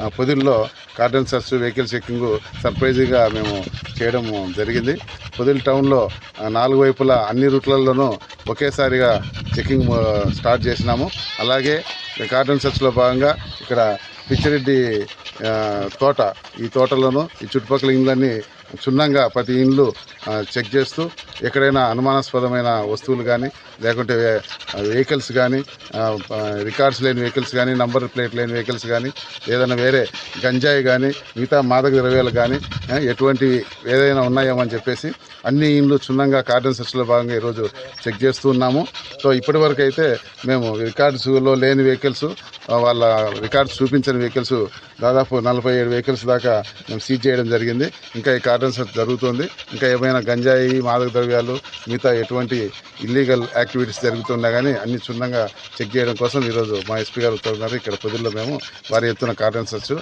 ఆ, పొదిల్లో cordon search vehicle checking సర్ప్రైజ్గా మేము చేయడం జరిగింది. పొదిల్ టౌన్లో నాలుగు వైపులా అన్ని రూట్లలోనూ ఒకేసారిగా చెక్కింగ్ స్టార్ట్ చేసినాము. అలాగే కార్డన్ సర్చ్లో భాగంగా ఇక్కడ పిచ్చిరెడ్డి తోట ఈ తోటలోనూ ఈ చుట్టుపక్కల ఇండ్లన్నీ క్షుణ్ణంగా ప్రతి ఇండ్లు చెక్ చేస్తూ ఎక్కడైనా అనుమానాస్పదమైన వస్తువులు కానీ లేకుంటే వెహికల్స్ కానీ రికార్డ్స్ లేని వెహికల్స్ కానీ నంబర్ ప్లేట్ లేని వెహికల్స్ కానీ ఏదైనా వేరే గంజాయి కానీ మిగతా మాదక ద్రవ్యాలు కానీ ఎటువంటివి ఏదైనా ఉన్నాయేమని అని చెప్పేసి అన్ని ఇండ్లు క్షుణ్ణంగా కార్డన్ సెర్చ్లో భాగంగా ఈరోజు చెక్ చేస్తూ ఉన్నాము. సో ఇప్పటి వరకు అయితే మేము రికార్డ్స్లో లేని వెహికల్స్ వాళ్ళ రికార్డ్స్ చూపించని వెహికల్స్ దాదాపు నలభై ఏడు వెహికల్స్ దాకా మేము సీజ్ చేయడం జరిగింది. ఇంకా ఈ కార్డన్ సెర్చ్ జరుగుతుంది. ఇంకా ఏమైనా గంజాయి మాదక ద్రవ్యాలు మిగతా ఎటువంటి ఇల్లీగల్ యాక్టివిటీస్ జరుగుతున్నా కానీ అన్ని క్షుణ్ణంగా చెక్ చేయడం కోసం ఈరోజు మా ఎస్పీ గారు ఉత్తర్వున్నారు ఇక్కడ పొద్దుల్లో మేము వారి ఎత్తున కార్డన్ సెర్చ్